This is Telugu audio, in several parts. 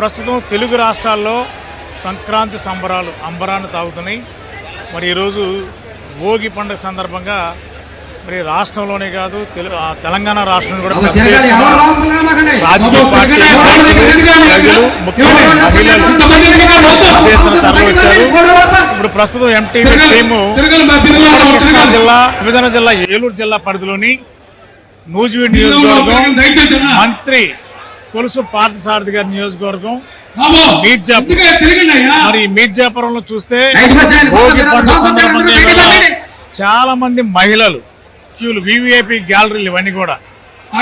ప్రస్తుతం తెలుగు రాష్ట్రాల్లో సంక్రాంతి సంబరాలు అంబరాన్ని తాగుతున్నాయి మరి ఈరోజు భోగి పండుగ సందర్భంగా మరి రాష్ట్రంలోనే కాదు తెలంగాణ రాష్ట్రంలో కూడా రాజకీయ ప్రజలు ముఖ్యంగా మహిళలు తరలివచ్చారు ఇప్పుడు ప్రస్తుతం ఎంటీవీ టీము కృష్ణా జిల్లా విభజన జిల్లా ఏలూరు జిల్లా పరిధిలోని నూజివీడ్ నియోజకవర్గం మంత్రి కొలుసు పార్థసారథి గారి నియోజకవర్గం. మీర్జాపురం మరి మీర్జాపురంలో చూస్తే భోగి పండుగ సందర్భంగా చాలా మంది మహిళలు క్యూలు వివిఐపి గ్యాలరీలు ఇవన్నీ కూడా.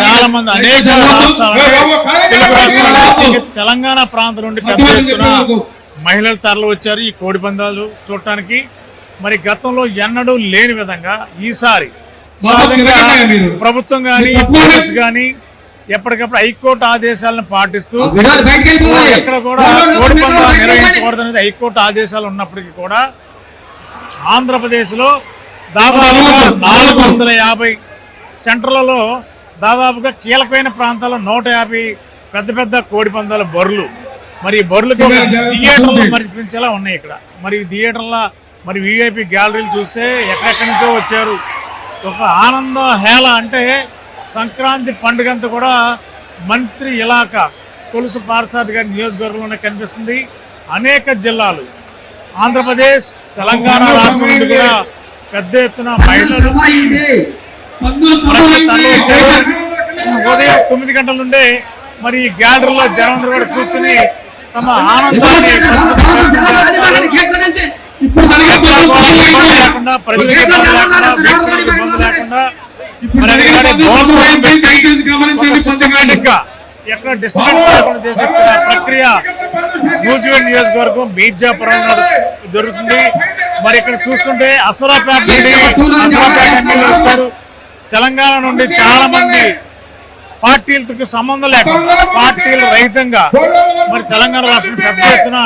చాలా మంది అనేక రాష్ట్రాల తెలంగాణ ప్రాంతం నుండి పెద్ద ఎత్తున మహిళలు తరలి వచ్చారు ఈ కోడి పందాలు చూడటానికి. మరి గతంలో ఎన్నడూ లేని విధంగా ఈసారి ప్రభుత్వం కానీ పోలీస్ కానీ ఎప్పటికప్పుడు హైకోర్టు ఆదేశాలను పాటిస్తూ ఎక్కడ కూడా కోడి పందాలు నిర్వహించకూడదనేది హైకోర్టు ఆదేశాలు ఉన్నప్పటికీ కూడా ఆంధ్రప్రదేశ్లో దాదాపుగా నాలుగు వందల. యాభై సెంటర్లలో దాదాపుగా కీలకమైన ప్రాంతాల్లో నూట యాభై పెద్ద పెద్ద కోడి పందాల బరులు మరి బరులకి థియేటర్లు మరిపించేలా ఉన్నాయి ఇక్కడ. మరి థియేటర్ల మరి విఐపి గ్యాలరీలు చూస్తే ఎక్కడెక్కడి నుంచో వచ్చారు. ఒక ఆనంద హేళ అంటే సంక్రాంతి పండుగ అంతా కూడా మంత్రి ఇలాకా కొలుసు పారసారథి గారి నియోజకవర్గంలోనే కనిపిస్తుంది. అనేక జిల్లాలు ఆంధ్రప్రదేశ్ తెలంగాణ రాష్ట్రం నుండి కూడా పెద్ద ఎత్తున మహిళలు. ఉదయం తొమ్మిది గంటల నుండే మరి ఈ గ్యాలరీలో జనం అందరూ కూడా కూర్చుని తమ ఆనందాన్ని లేకుండా ప్రజలకు ఇబ్బంది లేకుండా వీక్షకులకు ఇబ్బంది లేకుండా ఎక్కడ డిస్టర్బెన్స్ చేసే ప్రక్రియ న్యూజిలాండ్ నియోజకవర్గం మీర్జాపురం జరుగుతుంది. మరి ఇక్కడ చూస్తుంటే అసరాపేట నుండి అసరాపేట ఎమ్మెల్యే వస్తారు. తెలంగాణ నుండి చాలా మంది పార్టీలతో సంబంధం లేకుండా పార్టీల రహితంగా మరి తెలంగాణ రాష్ట్రం పెద్ద ఎత్తున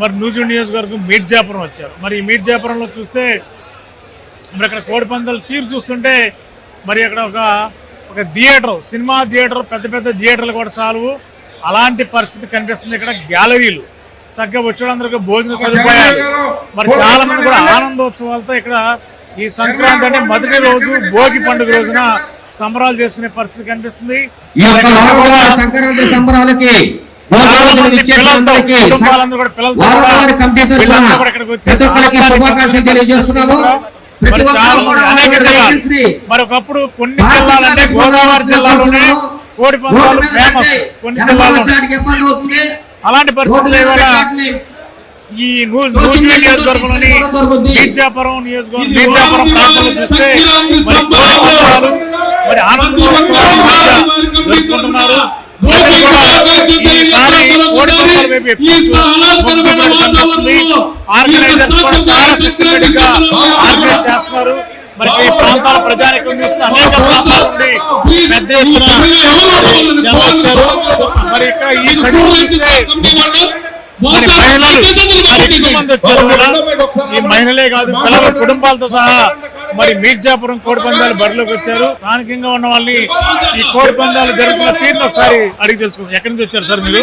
మరి న్యూజిలాండ్ నియోజకవర్గం మీర్జాపురం వచ్చారు. మరి ఈ మీర్జాపురంలో చూస్తే మరి అక్కడ కోడి పందాలు తీరు చూస్తుంటే మరి అక్కడ ఒక ఒక థియేటర్ సినిమా థియేటర్ పెద్ద పెద్ద థియేటర్లు కూడా సాల్వు అలాంటి పరిస్థితి కనిపిస్తుంది ఇక్కడ గ్యాలరీలు. చక్కగా వచ్చేటందరికి భోజన సదుపాయాలు. మరి చాలా మంది కూడా ఆనందోత్సవాలతో ఇక్కడ ఈ సంక్రాంతి అంటే మొదటి రోజు భోగి పండుగ రోజున సంబరాలు చేసుకునే పరిస్థితి కనిపిస్తుంది. చాలా పిల్లలతో కూడా పిల్లలతో కూడా ఇక్కడికి వచ్చేసి మరి ప్రతి చాలా ఒక్కరు కూడా మంది అనేక జిల్లాలు. శ్రీ మరి ఒకప్పుడు కొన్ని జిల్లాలంటే గోదావరి జిల్లాలోనే కోడి పందాలు ఫేమస్ కొన్ని ఉన్నాయి. అలాంటి పరిస్థితులు ఇవాళ ఈ నూజివీడు నియోజకవర్గంలోని మీర్జాపురం నియోజకవర్గం మీర్జాపురం ప్రాంతంలో చూస్తే మరి కోడి పందాలు మరి ఆనందోత్సవాలు జరుపుకుంటున్నారు. ఆర్గనైజర్స్ కూడా చాలా సిస్టమేటిక్గా ఆర్గనైజ్ చేస్తున్నారు. మరి ఈ ప్రాంతాల ప్రజానికం చూస్తే అనేక ప్రాంతాల నుండి పెద్ద ఎత్తున జనం వచ్చారు? మరి ఇక్కడ ఈ ప్రజలు చూస్తే మరి మహిళలు మరి ఎక్కువ మంది వచ్చారు కూడా ఈ మహిళలే కాదు పిల్లల కుటుంబాలతో సహా మరి మీర్జాపురం కోడి పందాలు బరిలోకి వచ్చారు. స్థానికంగా ఉన్న వాళ్ళని ఈ కోడి పందాలు జరుగుతున్న తీరును ఒకసారి అడిగి తెలుసుకుందాం. ఎక్కడి నుంచి వచ్చారు సార్ మీరు?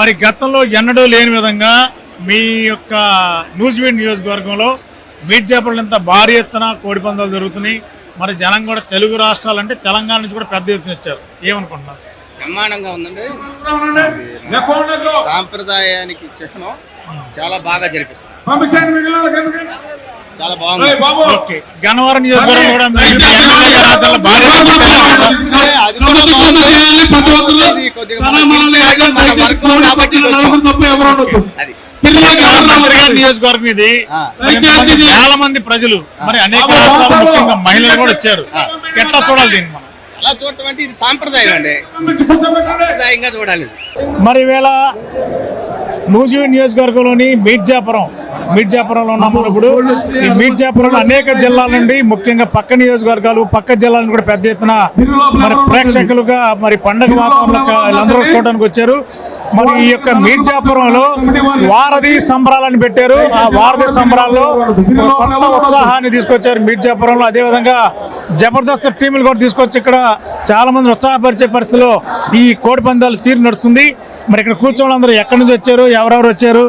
మరి గతంలో ఎన్నడూ లేని విధంగా మీ యొక్క న్యూజివీడ్ నియోజకవర్గంలో మీర్జాపురం ఇంత భారీ ఎత్తున కోడి పందాలు జరుగుతున్నాయి. మరి జనం కూడా తెలుగు రాష్ట్రాలంటే తెలంగాణ నుంచి కూడా పెద్ద ఎత్తున వచ్చారు. ఏమనుకుంటున్నారు? బ్రహ్మాండంగా ఉందండి. సాంప్రదాయానికి చిహ్నం. చాలా బాగా జరిపిస్తుంది. చాలా బాగుంది. ఓకే. గన్నవరం నియోజకవర్గం కూడా అది. ఇది. నియోజకవర్గం చాలా మంది ప్రజలు మరి అనేక రాష్ట్రాలు ముఖ్యంగా మహిళలు కూడా వచ్చారు. ఎట్లా చూడాలి దీన్ని మనం? అలా చూడటం అంటే ఇది సాంప్రదాయం అండి. సాంప్రదాయంగా చూడాలి. మరి ఈవేళ నూజివీడ్ నియోజకవర్గంలోని మీర్జాపురం మీర్జాపురంలో ఉన్నాం ఇప్పుడు ఈ మీర్జాపురంలో అనేక జిల్లాల నుండి ముఖ్యంగా పక్క నియోజకవర్గాలు పక్క జిల్లాల కూడా పెద్ద ఎత్తున మరి ప్రేక్షకులుగా మరి పండగ వాతావరణంలో వీళ్ళందరూ చూడడానికి వచ్చారు. మరి ఈ యొక్క మీర్జాపురంలో వారధి సంబరాలను పెట్టారు. ఆ వారధి సంబరాల్లో కొత్త ఉత్సాహాన్ని తీసుకొచ్చారు మీర్జాపురంలో. అదేవిధంగా జబర్దస్త్ టీములు కూడా తీసుకొచ్చి ఇక్కడ చాలా మంది ఉత్సాహపరిచే పరిస్థితిలో ఈ కోడి పందాలు తీరు నడుస్తుంది. మరి ఇక్కడ కూర్చోని అందరూ ఎక్కడి నుంచి వచ్చారు? ఎవరెవరు వచ్చారు?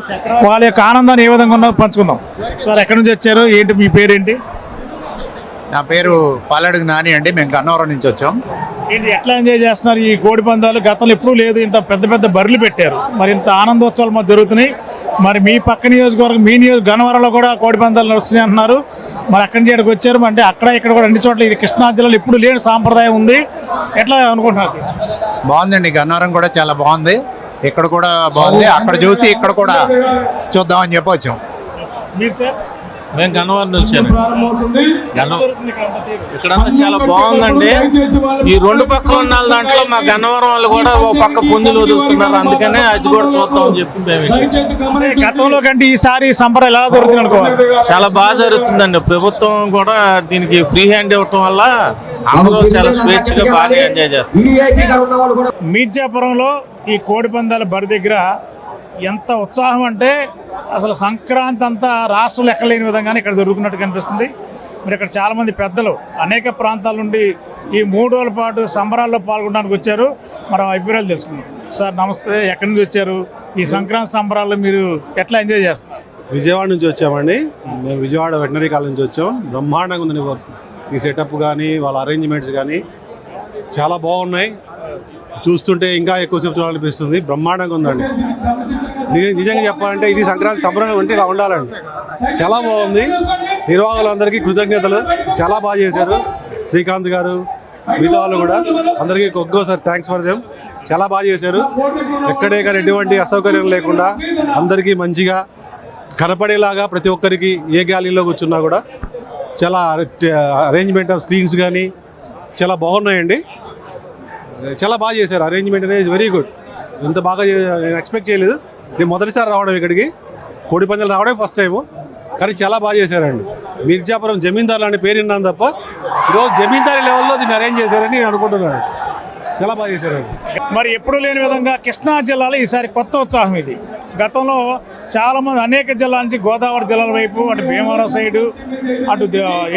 వాళ్ళ యొక్క ఆనందాన్ని ఏ విధంగా ఉన్నారో పంచుకుందాం. సార్ ఎక్కడి నుంచి వచ్చారు? ఏంటి మీ పేరేంటి? నా పేరు పాలడుగు నాని అండి. మేము గన్నవరం నుంచి వచ్చాం. ఏంటి ఎట్లా ఎంజాయ్ చేస్తున్నారు? ఈ కోడి పందాలు గతంలో ఎప్పుడూ లేదు. ఇంత పెద్ద పెద్ద బర్రెలు పెట్టారు. మరి ఇంత ఆనందోత్సవాలు మాకు జరుగుతున్నాయి. మరి మీ పక్క నియోజకవర్గం మీ నియోజక గన్నవరంలో కూడా కోడి పందాలు నడుస్తున్నాయి అంటున్నారు. మరి అక్కడి నుంచి వచ్చారు? అంటే అక్కడ ఇక్కడ కూడా అన్ని చోట్ల ఇది కృష్ణా జిల్లాలో ఎప్పుడు లేని సాంప్రదాయం ఉంది. ఎట్లా అనుకుంటున్నారు? బాగుందండి. గన్నవరం కూడా చాలా బాగుంది. ఇక్కడ కూడా బాగుంది. అక్కడ చూసి ఇక్కడ కూడా చూద్దామని చెప్పి వచ్చాం. మీరు సార్? మేము గన్నవరం. ఇక్కడంతా చాలా బాగుందండి. ఈ రెండు పక్కల ఉన్న దాంట్లో మా గన్నవరం వాళ్ళు కూడా ఓ పక్క పుంజులు వదులుతున్నారు. అందుకనే అది కూడా చూద్దాం అని చెప్పి మేము గతంలో కంటే ఈసారి సంబరం ఎలా జరుగుతుంది అనుకోవాలి? చాలా బాగా జరుగుతుందండి. ప్రభుత్వం కూడా దీనికి ఫ్రీ హ్యాండ్ ఇవ్వటం వల్ల అందరూ చాలా స్వేచ్ఛగా బాగా ఎంజాయ్ చేస్తారు. మీర్జాపురంలో ఈ కోడి పందాల బరి దగ్గర ఎంత ఉత్సాహం అంటే అసలు సంక్రాంతి అంతా రాష్ట్రం లెక్కలేని విధంగానే ఇక్కడ జరుగుతున్నట్టు కనిపిస్తుంది. మరి ఇక్కడ చాలామంది పెద్దలు అనేక ప్రాంతాల నుండి ఈ మూడు రోజుల పాటు సంబరాల్లో పాల్గొనడానికి వచ్చారు. మనం అభిప్రాయాలు తెలుసుకుందాం. సార్ నమస్తే. ఎక్కడి నుంచి వచ్చారు? ఈ సంక్రాంతి సంబరాల్లో మీరు ఎట్లా ఎంజాయ్ చేస్తారు? విజయవాడ నుంచి వచ్చామండి. మేము విజయవాడ వెటనరీ కాలేజ్ నుంచి వచ్చాం. బ్రహ్మాండంగా ఉందని వర్క్. ఈ సెటప్ కానీ వాళ్ళ అరేంజ్మెంట్స్ కానీ చాలా బాగున్నాయి. చూస్తుంటే ఇంకా ఎక్కువసేపు చూడాలనిపిస్తుంది. బ్రహ్మాండంగా ఉందండి. నిజంగా చెప్పాలంటే ఇది సంక్రాంతి సంబరం అంటే ఇలా ఉండాలండి. చాలా బాగుంది. నిర్వాహకులందరికీ కృతజ్ఞతలు. చాలా బాగా చేశారు. శ్రీకాంత్ గారు మిగతా వాళ్ళు కూడా అందరికీ ఒక్కోసారి థ్యాంక్స్ ఫర్ దెమ్ చాలా బాగా చేశారు. ఎక్కడే కానీ ఎటువంటి అసౌకర్యం లేకుండా అందరికీ మంచిగా కనపడేలాగా ప్రతి ఒక్కరికి ఏ గ్యాలీలో కూర్చున్నా కూడా చాలా అరేంజ్మెంట్ ఆఫ్ స్క్రీన్స్ కానీ చాలా బాగున్నాయండి. చాలా బాగా చేశారు. అరేంజ్మెంట్ అనేది వెరీ గుడ్ ఇంత బాగా నేను ఎక్స్పెక్ట్ చేయలేదు. నేను మొదటిసారి రావడం ఇక్కడికి. కోడి పందాలు రావడం ఫస్ట్ టైము కానీ చాలా బాగా చేశారండి. మిర్జాపురం జమీందారులు అనే పేరు విన్నాను తప్ప ఈరోజు జమీందారీ లెవెల్లో దీన్ని అరేంజ్ చేశారని నేను అనుకుంటున్నాను. చాలా బాగా చేశారండి. మరి ఎప్పుడూ లేని విధంగా కృష్ణా జిల్లాలో ఈసారి కొత్త ఉత్సాహం ఇది. గతంలో చాలామంది అనేక జిల్లాల నుంచి గోదావరి జిల్లాల వైపు అటు భీమవరం సైడు అటు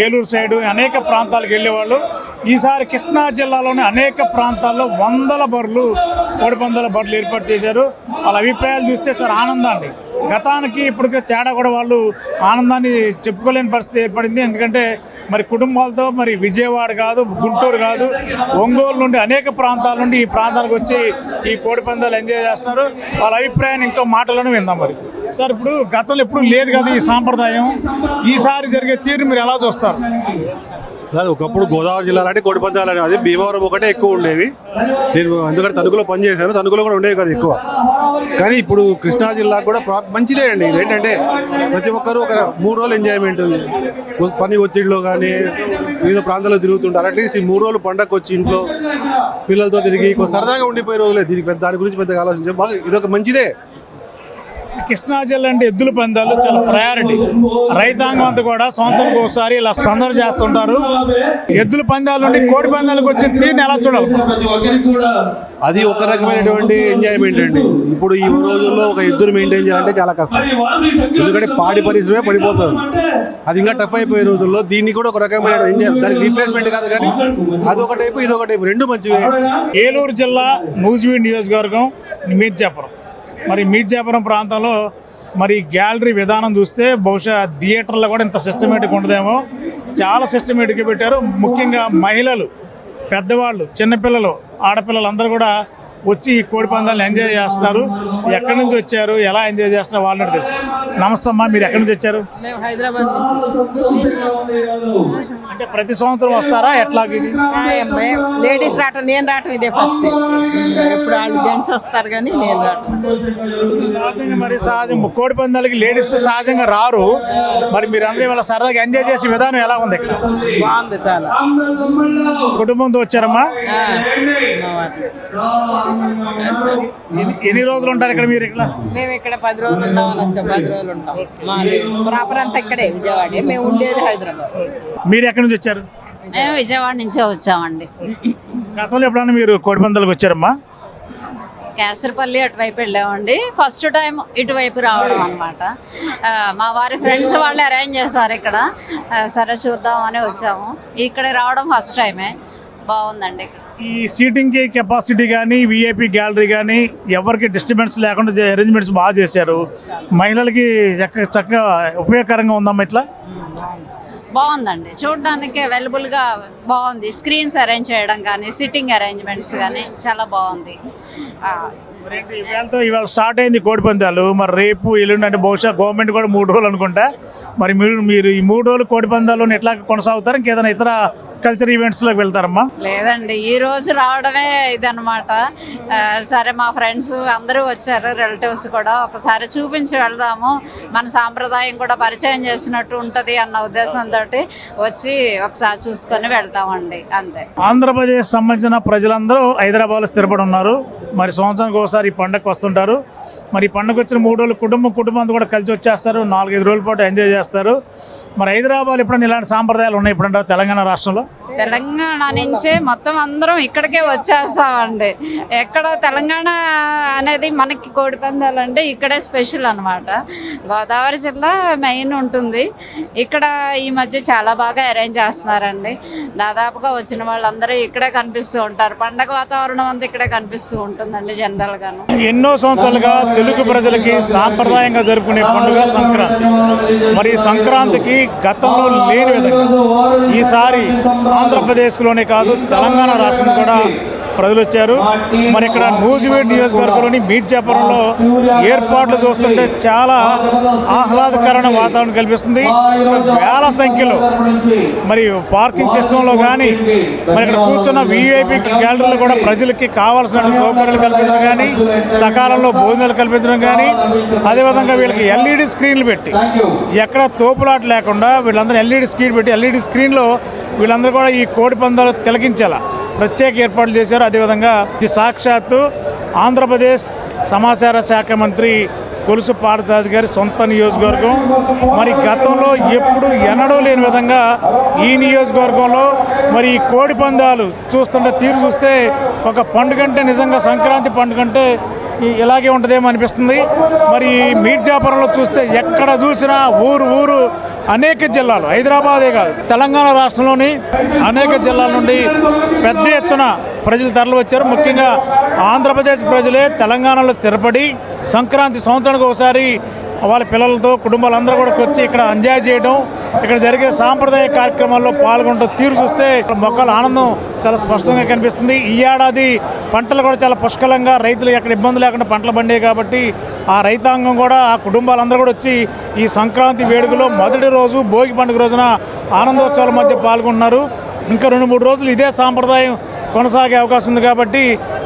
ఏలూరు సైడు అనేక ప్రాంతాలకు వెళ్ళేవాళ్ళు. ఈసారి కృష్ణా జిల్లాలోని అనేక ప్రాంతాల్లో వందల బర్లు కోడిపందాల బర్లు ఏర్పాటు చేశారు. వాళ్ళ అభిప్రాయాలు చూస్తే సార్ ఆనందాన్ని. గతానికి ఇప్పటికే తేడా కూడా వాళ్ళు ఆనందాన్ని చెప్పుకోలేని పరిస్థితి ఏర్పడింది. ఎందుకంటే మరి కుటుంబాలతో మరి విజయవాడ కాదు గుంటూరు కాదు ఒంగోలు నుండి అనేక ప్రాంతాల నుండి ఈ ప్రాంతానికి వచ్చి ఈ కోడిపందాలు ఎంజాయ్ చేస్తున్నారు. వాళ్ళ అభిప్రాయాన్ని ఇంకో మాటలను విందాం మరి. సార్ ఇప్పుడు గతంలో ఎప్పుడు లేదు కదా ఈ సాంప్రదాయం. ఈసారి జరిగే తీరు మీరు ఎలా చూస్తారు? సార్ ఒకప్పుడు గోదావరి జిల్లాలో అంటే కోడి అది భీమవరం ఒకటే ఎక్కువ ఉండేవి నేను ఎందుకంటే తణుకులో పనిచేశాను తణుకులో కూడా ఉండేవి కదా ఎక్కువ. కానీ ఇప్పుడు కృష్ణా జిల్లా కూడా ప్రా- మంచిదే అండి. ఇది ఏంటంటే ప్రతి ఒక్కరూ ఒక మూడు రోజులు ఎంజాయ్మెంట్ పని ఒత్తిడిలో కానీ వివిధ ప్రాంతాల్లో తిరుగుతుంటారు. అట్లీస్ట్ ఈ మూడు రోజులు పండగ వచ్చి ఇంట్లో పిల్లలతో తిరిగి సరదాగా ఉండిపోయే రోజులే. దీనికి పెద్ద దాని గురించి పెద్దగా ఆలోచించాం బాగా ఇదొక మంచిదే. కృష్ణా జిల్లా అంటే ఎద్దుల పందాలు చాలా ప్రయారిటీ రైతాంగం అంతా కూడా సంవత్సరానికి ఒకసారి ఇలా సందడి చేస్తుంటారు. ఎద్దుల పందాల నుండి కోడి పందాలకు వచ్చిన తీరుని ఎలా చూడాలి? అది ఒక రకమైనటువంటి ఎంజాయ్మెంట్ అండి. ఇప్పుడు ఈ రోజుల్లో ఒక ఎద్దును మెయింటైన్ చేయాలంటే చాలా కష్టం. ఎందుకంటే పాడి పరిశ్రమే పడిపోతుంది. అది ఇంకా టఫ్ అయిపోయే రోజుల్లో దీన్ని కూడా ఒక రకమైన ఎంజాయ్ దానికి రీప్లేస్మెంట్ కాదు కానీ అది ఒక టైపు ఇది ఒక టైపు రెండు మంచివే. ఏలూరు జిల్లా నూజివీడ్ నియోజకవర్గం మీర్జాపురం మరి మీర్జాపురం ప్రాంతంలో మరి గ్యాలరీ విధానం చూస్తే బహుశా థియేటర్లో కూడా ఇంత సిస్టమేటిక్ ఉండదేమో. చాలా సిస్టమేటిక్గా పెట్టారు. ముఖ్యంగా మహిళలు పెద్దవాళ్ళు చిన్నపిల్లలు ఆడపిల్లలు అందరూ కూడా వచ్చి ఈ కోడి పందాలను ఎంజాయ్ చేస్తున్నారు. ఎక్కడి నుంచి వచ్చారు? ఎలా ఎంజాయ్ చేస్తున్నారు? వాళ్ళని తెలుసు. నమస్తే అమ్మా మీరు ఎక్కడి నుంచి వచ్చారు? మేము హైదరాబాద్ నుంచి. అంటే ప్రతి సంవత్సరం వస్తారా? ఎట్లా లేడీస్ రావటం నేను రావటం ఇదే ఫస్ట్ ఎప్పుడు వాళ్ళు జెంట్స్ వస్తారు కానీ నేను రావటం. సహజంగా మరి సహజం కోడి పందాలకి లేడీస్ సహజంగా రారు. మరి మీరు అందరూ ఇవాళ సరదాగా ఎంజాయ్ చేసే విధానం ఎలా ఉంది ఇక్కడ? బాగుంది చాలా. కుటుంబంతో వచ్చారమ్మా. ఎన్ని- రోజులు ఉంటారు ఇక్కడ మీరు ఇక్కడ? మేము ఇక్కడ పది రోజులు ఉందామని వచ్చాం పది రోజులు ఉంటాం. మాది ప్రాపర్ అంతా ఇక్కడే విజయవాడ. మేము ఉండేది హైదరాబాద్. మీరు ఎక్కడి నుంచి వచ్చారు? మేము విజయవాడ నుంచే వచ్చామండి. గతంలో ఎప్పుడైనా మీరు కోడి పందాలకు వచ్చారమ్మా? కేసరపల్లి అటువైపు వెళ్ళామండి. ఫస్ట్ టైం ఇటువైపు రావడం అనమాట మా వారి ఫ్రెండ్స్ వాళ్ళు అరేంజ్ చేశారు ఇక్కడ. సరే చూద్దామని వచ్చాము. ఇక్కడ రావడం ఫస్ట్ టైమే బాగుందండి ఇక్కడ. ఈ సీటింగ్కి కెపాసిటీ కానీ విఐపి గ్యాలరీ కానీ ఎవరికి డిస్టర్బెన్స్ లేకుండా అరేంజ్మెంట్స్ బాగా చేశారు. మహిళలకి చక్క చక్కగా ఉపయోగకరంగా ఉందమ్మా ఇట్లా? బాగుందండి. చూడడానికి అవైలబుల్గా బాగుంది. స్క్రీన్స్ అరేంజ్ చేయడం కానీ సిట్టింగ్ అరేంజ్మెంట్స్ కానీ చాలా బాగుంది. ఇవాళతో ఇవాళ స్టార్ట్ అయింది కోడి పందాలు. మరి రేపు ఎల్లుండి అంటే బహుశా గవర్నమెంట్ కూడా మూడు రోజులు అనుకుంటా. మరి మీరు మీరు ఈ మూడు రోజులు కోడి పందాలు ఎట్లా కొనసాగుతారు? ఇంకేదైనా ఇతర కల్చర్ ఈవెంట్స్లోకి వెళ్తారమ్మా? లేదండి ఈ రోజు రావడమే ఇదనమాట సరే మా ఫ్రెండ్స్ అందరూ వచ్చారు రిలేటివ్స్ కూడా. ఒకసారి చూపించి వెళ్దాము. మన సాంప్రదాయం కూడా పరిచయం చేసినట్టు ఉంటుంది అన్న ఉద్దేశంతో వచ్చి ఒకసారి చూసుకొని వెళ్తామండి అంతే. ఆంధ్రప్రదేశ్ సంబంధించిన ప్రజలందరూ హైదరాబాద్లో స్థిరపడి ఉన్నారు. మరి సంవత్సరానికి ఒకసారి ఈ పండగకు వస్తుంటారు. మరి ఈ పండగ వచ్చిన మూడు రోజులు కుటుంబం కుటుంబం అంతా కూడా కలిసి వచ్చేస్తారు. నాలుగైదు రోజుల పాటు ఎంజాయ్ చేస్తారు. మరి హైదరాబాద్ ఎప్పుడైనా ఇలాంటి సాంప్రదాయాలు ఉన్నాయి ఇప్పుడంటారు తెలంగాణ రాష్ట్రంలో? తెలంగాణ నుంచే మొత్తం అందరం ఇక్కడికే వచ్చేస్తామండి. ఎక్కడ తెలంగాణ అనేది మనకి కోడి పందాలు అంటే ఇక్కడే స్పెషల్ అనమాట గోదావరి జిల్లా మెయిన్ ఉంటుంది. ఇక్కడ ఈ మధ్య చాలా బాగా అరేంజ్ చేస్తున్నారండి. దాదాపుగా వచ్చిన వాళ్ళందరూ ఇక్కడే కనిపిస్తూ ఉంటారు. పండగ వాతావరణం అంతా ఇక్కడే కనిపిస్తూ ఉంటుందండి జనరల్గాను. ఎన్నో సంవత్సరాలుగా తెలుగు ప్రజలకి సాంప్రదాయంగా జరుపుకునే పండుగ సంక్రాంతి. మరి సంక్రాంతికి గతంలో లేని విధంగా ఈసారి ఆంధ్రప్రదేశ్లోనే కాదు తెలంగాణ రాష్ట్రం కూడా ప్రజలు వచ్చారు. మరి ఇక్కడ నూజివీడ్ నియోజకవర్గంలోని మీర్జాపురంలో ఏర్పాట్లు చూస్తుంటే చాలా ఆహ్లాదకరమైన వాతావరణం కల్పిస్తుంది. వేల సంఖ్యలో మరి పార్కింగ్ సిస్టంలో కానీ మరి ఇక్కడ కూర్చున్న వీఐపీ గ్యాలరీలో కూడా ప్రజలకి కావాల్సిన సౌకర్యాలు కల్పించడం కానీ సకాలంలో భోజనాలు కల్పించడం కానీ అదేవిధంగా వీళ్ళకి ఎల్ఈడి స్క్రీన్లు పెట్టి ఎక్కడ తోపులాట లేకుండా వీళ్ళందరూ ఎల్ఈడి స్క్రీన్ పెట్టి ఎల్ఈడి స్క్రీన్లో వీళ్ళందరూ కూడా ఈ కోడి పందాలు తిలకించాలా. ప్రత్యేక ఏర్పాట్లు చేశారు. అదేవిధంగా ఇది సాక్షాత్తు ఆంధ్రప్రదేశ్ సమాచార శాఖ మంత్రి కొలుసు పార్థసారథి గారి సొంత నియోజకవర్గం. మరి గతంలో ఎప్పుడు ఎన్నడూ లేని విధంగా ఈ నియోజకవర్గంలో మరి ఈ కోడి పందాలు చూస్తుంటే తీరు చూస్తే ఒక పండుగ అంటే నిజంగా సంక్రాంతి పండుగ అంటే ఇలాగే ఉంటుందేమో అనిపిస్తుంది. మరి మీర్జాపురంలో చూస్తే ఎక్కడ చూసినా ఊరు ఊరు అనేక జిల్లాలు హైదరాబాదే కాదు తెలంగాణ రాష్ట్రంలోని అనేక జిల్లాల నుండి పెద్ద ఎత్తున ప్రజలు తరలివచ్చారు. ముఖ్యంగా ఆంధ్రప్రదేశ్ ప్రజలే తెలంగాణలో స్థిరపడి సంక్రాంతి సంవత్సరానికి ఒకసారి వాళ్ళ పిల్లలతో కుటుంబాలందరూ కూడా వచ్చి ఇక్కడ ఎంజాయ్ చేయడం ఇక్కడ జరిగే సాంప్రదాయ కార్యక్రమాల్లో పాల్గొనడం తీరు చూస్తే మొక్కల ఆనందం చాలా స్పష్టంగా కనిపిస్తుంది. ఈ ఏడాది పంటలు కూడా చాలా పుష్కలంగా రైతులు ఎక్కడ ఇబ్బంది లేకుండా పంటలు పండేవి కాబట్టి ఆ రైతాంగం కూడా ఆ కుటుంబాలందరూ కూడా వచ్చి ఈ సంక్రాంతి వేడుకలో మొదటి రోజు భోగి పండుగ రోజున ఆనందోత్సవాల మధ్య పాల్గొన్నారు ఇంకా రెండు మూడు రోజులు ఇదే సాంప్రదాయం కొనసాగే అవకాశం ఉంది కాబట్టి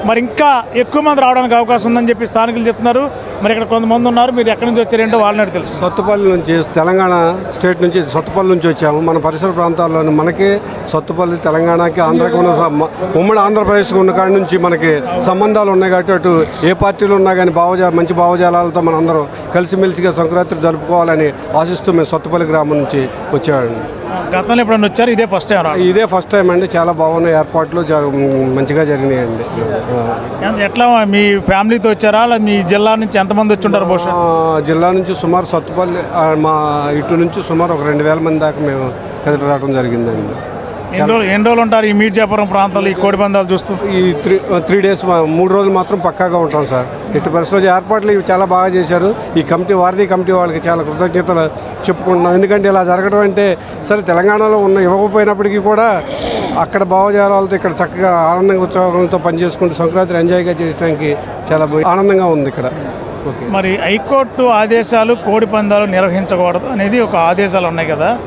మరి ఇంకా ఎక్కువ మంది రావడానికి అవకాశం ఉందని చెప్పి స్థానికులు చెప్తున్నారు. మరి ఇక్కడ కొంతమంది ఉన్నారు. మీరు ఎక్కడి నుంచి వచ్చారేంటో వాళ్ళని తెలుసు. సొత్తుపల్లి నుంచి తెలంగాణ స్టేట్ నుంచి సొత్తుపల్లి నుంచి వచ్చాము. మన పరిసర ప్రాంతాల్లోని మనకి సొత్తుపల్లి తెలంగాణకి ఆంధ్రకి ఉన్న ఉమ్మడి ఆంధ్రప్రదేశ్కి ఉన్న కాడి నుంచి మనకి సంబంధాలు ఉన్నాయి కాబట్టి అటు ఏ పార్టీలు ఉన్నా కానీ భావజా మంచి భావజాలాలతో మనం అందరం కలిసిమెలిసిగా సంక్రాంతి జరుపుకోవాలని ఆశిస్తూ మేము సొత్తుపల్లి గ్రామం నుంచి వచ్చామండి గతంలో ఎప్పుడైనా వచ్చారు? ఇదే ఫస్ట్ టైం ఇదే ఫస్ట్ టైం అండి. చాలా బాగున్న ఏర్పాట్లు. మంచిగా జరిగినాయండి. ఎట్లా మీ ఫ్యామిలీతో వచ్చారా? లేదా మీ జిల్లా నుంచి ఎంతమంది వచ్చి ఉంటారు బహుశా జిల్లా నుంచి సుమారు సత్తుపల్లి మా ఇటు నుంచి సుమారు ఒక రెండు వేల మంది దాకా మేము కదిలి రావడం జరిగిందండి. ఎన్ని రోజులు ఎన్ని రోజులు ఉంటారు ఈ మీర్జాపురం ప్రాంతంలో ఈ కోడి పందాలు చూస్తూ? ఈ త్రీ త్రీ డేస్ మా- మూడు రోజులు మాత్రం పక్కాగా ఉంటాం సార్. ఇటు పరిస్థితుల్లో ఏర్పాట్లు ఇవి చాలా బాగా చేశారు. ఈ కమిటీ వారధి కమిటీ వాళ్ళకి చాలా కృతజ్ఞతలు చెప్పుకుంటున్నాం. ఎందుకంటే ఇలా జరగడం అంటే సరే తెలంగాణలో ఉన్న ఇవ్వకపోయినప్పటికీ కూడా అక్కడ భావజాలాలతో ఇక్కడ చక్కగా ఆనందంగా ఉత్సాహంతో పనిచేసుకుంటూ సంక్రాంతిని ఎంజాయ్గా చేయడానికి చాలా ఆనందంగా ఉంది ఇక్కడ. ఓకే. మరి హైకోర్టు ఆదేశాలు కోడి పందాలు నిర్వహించకూడదు అనేది ఒక ఆదేశాలు ఉన్నాయి కదా.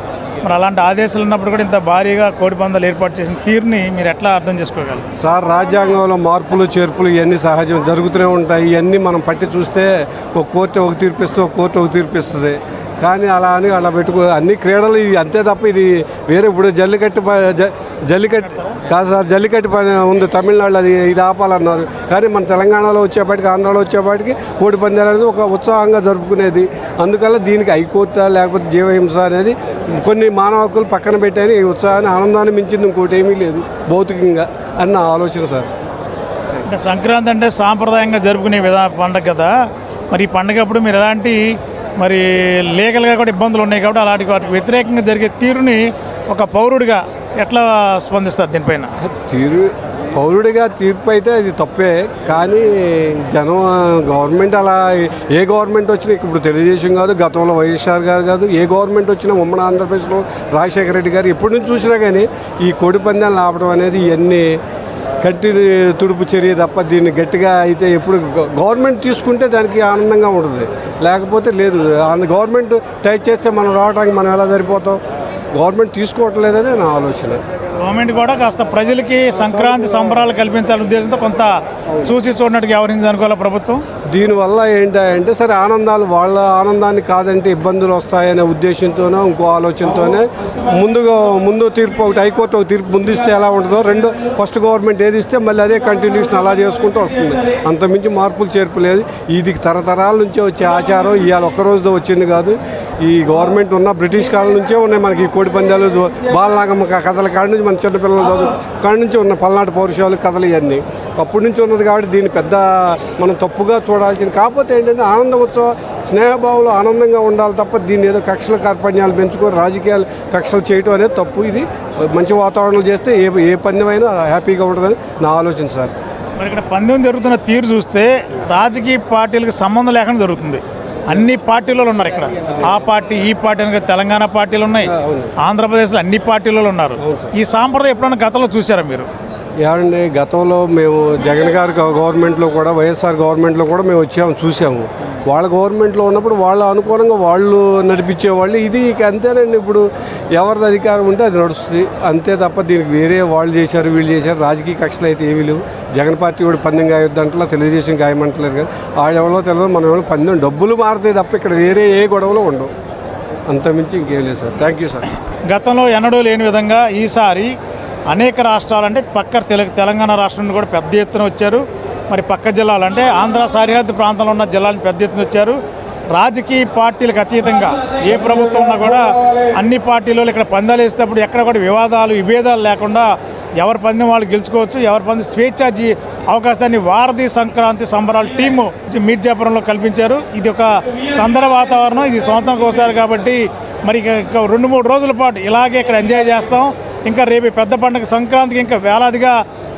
మరి అలాంటి ఆదేశాలు ఉన్నప్పుడు కూడా ఇంత భారీగా కోడి పందాలు ఏర్పాటు చేసిన తీరుని మీరు ఎట్లా అర్థం చేసుకోగలరు? సార్ రాజ్యాంగంలో మార్పులు చేర్పులు ఇవన్నీ సహజం జరుగుతూనే ఉంటాయి. ఇవన్నీ మనం పట్టి చూస్తే ఒక కోర్టు ఒక తీర్పిస్తుంది ఒక కోర్టు ఒక తీర్పిస్తుంది కానీ అలా అని అలా పెట్టుకో అన్ని క్రీడలు ఇది అంతే తప్ప ఇది వేరే ఇప్పుడు జల్లికట్టు జల్లికట్టు కాదు సార్ జల్లికట్టు పని ఉంది తమిళనాడులో అది ఇది ఆపాలన్నారు. కానీ మన తెలంగాణలో వచ్చేపాటికి ఆంధ్రాలో వచ్చేపాటికి కోడి పందాలు అనేది ఒక ఉత్సాహంగా జరుపుకునేది. అందువల్ల దీనికి హైకోర్టు లేకపోతే జీవహింస అనేది కొన్ని మానవ హక్కులు పక్కన పెట్టాయని ఈ ఉత్సాహాన్ని ఆనందాన్ని మించింది ఇంకోటి ఏమీ లేదు భౌతికంగా అని నా ఆలోచన సార్. సంక్రాంతి అంటే సాంప్రదాయంగా జరుపుకునే విధా పండగ కదా. మరి ఈ పండగప్పుడు మీరు ఎలాంటి మరి లీగల్గా కూడా ఇబ్బందులు ఉన్నాయి కాబట్టి అలాంటి వాటికి వ్యతిరేకంగా జరిగే తీరుని ఒక పౌరుడిగా ఎట్లా స్పందిస్తారు దీనిపైన? తీరు పౌరుడిగా తీర్పు అయితే అది తప్పే కానీ జనం గవర్నమెంట్ అలా ఏ గవర్నమెంట్ వచ్చినా ఇప్పుడు తెలుగుదేశం కాదు గతంలో వైఎస్ఆర్ గారు కాదు ఏ గవర్నమెంట్ వచ్చినా ఉమ్మడి ఆంధ్రప్రదేశ్లో రాజశేఖర రెడ్డి గారు ఎప్పటి నుంచి చూసినా కానీ ఈ కోడి పందాలు ఆపడం అనేది ఇవన్నీ కంటి తుడుపు చర్య తప్ప దీన్ని గట్టిగా అయితే ఎప్పుడు గవర్నమెంట్ తీసుకుంటే దానికి ఆనందంగా ఉంటుంది. లేకపోతే లేదు. అందు గవర్నమెంట్ టైట్ చేస్తే మనం రావడానికి మనం ఎలా సరిపోతాం? గవర్నమెంట్ తీసుకోవట్లేదని నా ఆలోచన. గవర్నమెంట్ కూడా కాస్త ప్రజలకి సంక్రాంతి సంబరాలు కల్పించాలనే ఉద్దేశంతో కొంత చూసి చూడనట్టుగా వ్యవహరించింది అనుకోవాలి ప్రభుత్వం? దీనివల్ల ఏంటంటే సరే ఆనందాలు వాళ్ళ ఆనందాన్ని కాదంటే ఇబ్బందులు వస్తాయనే ఉద్దేశంతోనో ఇంకో ఆలోచనతోనే ముందుగా ముందు తీర్పు ఒకటి హైకోర్టు ఒక తీర్పు ముందు ఇస్తే ఎలా ఉంటుందో రెండు ఫస్ట్ గవర్నమెంట్ ఏది ఇస్తే మళ్ళీ అదే కంటిన్యూషన్ అలా చేసుకుంటూ వస్తుంది. అంతమించి మార్పులు చేర్పలేదు ఇది తరతరాల నుంచే వచ్చే ఆచారం ఇవాళ ఒక్క రోజుతో వచ్చింది కాదు. ఈ గవర్నమెంట్ ఉన్న బ్రిటిష్ కాలం నుంచే ఉన్నాయి మనకి కోడి పందాలు బాలనాగమ్మ కథల కాడి నుంచి మన చిన్నపిల్లలు చదువు కాడి నుంచి ఉన్న పల్నాటి పౌరుషాలు కథలు ఇవన్నీ. అప్పటి నుంచి ఉన్నది కాబట్టి దీన్ని పెద్ద మనం తప్పుగా చూడాల్సింది. కాకపోతే ఏంటంటే ఆనంద ఉత్సవం స్నేహభావంలో ఆనందంగా ఉండాలి తప్ప దీన్ని ఏదో కక్షల కార్పణ్యాలు పెంచుకొని రాజకీయాలు కక్షలు చేయటం అనేది తప్పు. ఇది మంచి వాతావరణం చేస్తే ఏ ఏ పందెమైనా హ్యాపీగా ఉంటుందని నా ఆలోచన సార్. మరి ఇక్కడ పందెం జరుగుతున్న తీరు చూస్తే రాజకీయ పార్టీలకు సంబంధం లేకుండా జరుగుతుంది. అన్ని పార్టీలలో ఉన్నారు ఇక్కడ. ఆ పార్టీ ఈ పార్టీ అని తెలంగాణ పార్టీలు ఉన్నాయి. ఆంధ్రప్రదేశ్లో అన్ని పార్టీలలో ఉన్నారు. ఈ సాంప్రదాయం ఎప్పుడైనా గతంలో చూసారా మీరు? ఏమండి గతంలో మేము జగన్ గారి గవర్నమెంట్లో కూడా వైఎస్ఆర్ గవర్నమెంట్లో కూడా మేము వచ్చాము చూసాము. వాళ్ళ గవర్నమెంట్లో ఉన్నప్పుడు వాళ్ళ అనుకూలంగా వాళ్ళు నడిపించేవాళ్ళు ఇది ఇక అంతేనండి ఇప్పుడు ఎవరిది అధికారం ఉంటే అది నడుస్తుంది. అంతే తప్ప దీనికి వేరే వాళ్ళు చేశారు వీళ్ళు చేశారు రాజకీయ కక్షలు అయితే ఏమీ లేవు. జగన్ పార్టీ కూడా పందెం గాయొద్దంటలా తెలుగుదేశం గాయమంటలేదు కదా. ఆడెవరో తెలియదు మనం ఎవరో పందెం డబ్బులు మారుతాయి తప్ప ఇక్కడ వేరే ఏ గొడవలు ఉండవు. అంతమించి ఇంకేం లేదు సార్. Thank you sir. గతంలో ఎన్నడూ లేని విధంగా ఈసారి అనేక రాష్ట్రాలు అంటే పక్క తెల తెలంగాణ రాష్ట్రం నుండి కూడా పెద్ద ఎత్తున వచ్చారు. మరి పక్క జిల్లాలు అంటే ఆంధ్ర సరిహద్దు ప్రాంతంలో ఉన్న జిల్లాలు పెద్ద ఎత్తున వచ్చారు. రాజకీయ పార్టీలకు అతీతంగా ఏ ప్రభుత్వం ఉన్నా కూడా అన్ని పార్టీలు ఇక్కడ పందాలు వేసేటప్పుడు ఎక్కడ కూడా వివాదాలు విభేదాలు లేకుండా ఎవరి పందెం వాళ్ళు గెలుచుకోవచ్చు ఎవరి పంది స్వేచ్ఛా అవకాశాన్ని వారధి సంక్రాంతి సంబరాల టీము మీర్జాపురంలో కల్పించారు. ఇది ఒక సందడ వాతావరణం ఇది సంవత్సరానికి ఒకసారి కాబట్టి మరి ఇంకా రెండు మూడు రోజుల పాటు ఇలాగే ఇక్కడ ఎంజాయ్ చేస్తాం. ఇంకా రేపు పెద్ద పండుగ సంక్రాంతికి ఇంకా వేలాదిగా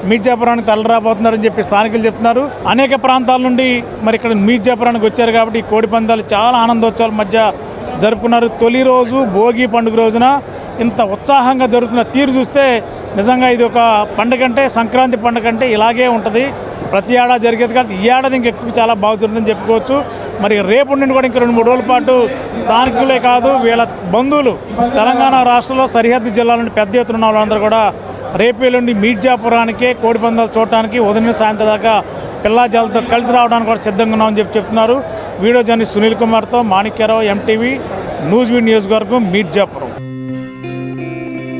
మీర్జాపురానికి తలరాబోతున్నారని చెప్పి స్థానికులు చెప్తున్నారు. అనేక ప్రాంతాల నుండి మరి ఇక్కడ మీర్జాపురానికి వచ్చారు కాబట్టి ఈ కోడి పందాలు చాలా ఆనందోత్సవాల మధ్య జరుపుకున్నారు. తొలి రోజు భోగి పండుగ రోజున ఇంత ఉత్సాహంగా జరుగుతున్న తీరు చూస్తే నిజంగా ఇది ఒక పండుగ అంటే సంక్రాంతి పండుగ అంటే ఇలాగే ఉంటుంది. ప్రతి ఏడాది జరిగేది కాబట్టి ఈ ఏడాది ఇంకా ఎక్కువ చాలా బాగుతుందని చెప్పుకోవచ్చు. మరి రేపు నుండి కూడా ఇంకా రెండు మూడు రోజుల పాటు స్థానికులే కాదు వీళ్ళ బంధువులు తెలంగాణ రాష్ట్రంలో సరిహద్దు జిల్లాల నుండి పెద్ద ఎత్తున ఉన్న వాళ్ళందరూ కూడా రేపే నుండి మీర్జాపురానికే కోడిపందాలు చూడటానికి ఉదయం సాయంత్రం దాకా పిల్లా జలతో కలిసి రావడానికి కూడా సిద్ధంగా ఉన్నామని చెప్పి చెప్తున్నారు. వీడియో జర్నీ సునీల్ కుమార్తో మాణిక్యరావు ఎంటీవీ న్యూస్ న్యూస్ వర్గం మీర్జాపురం.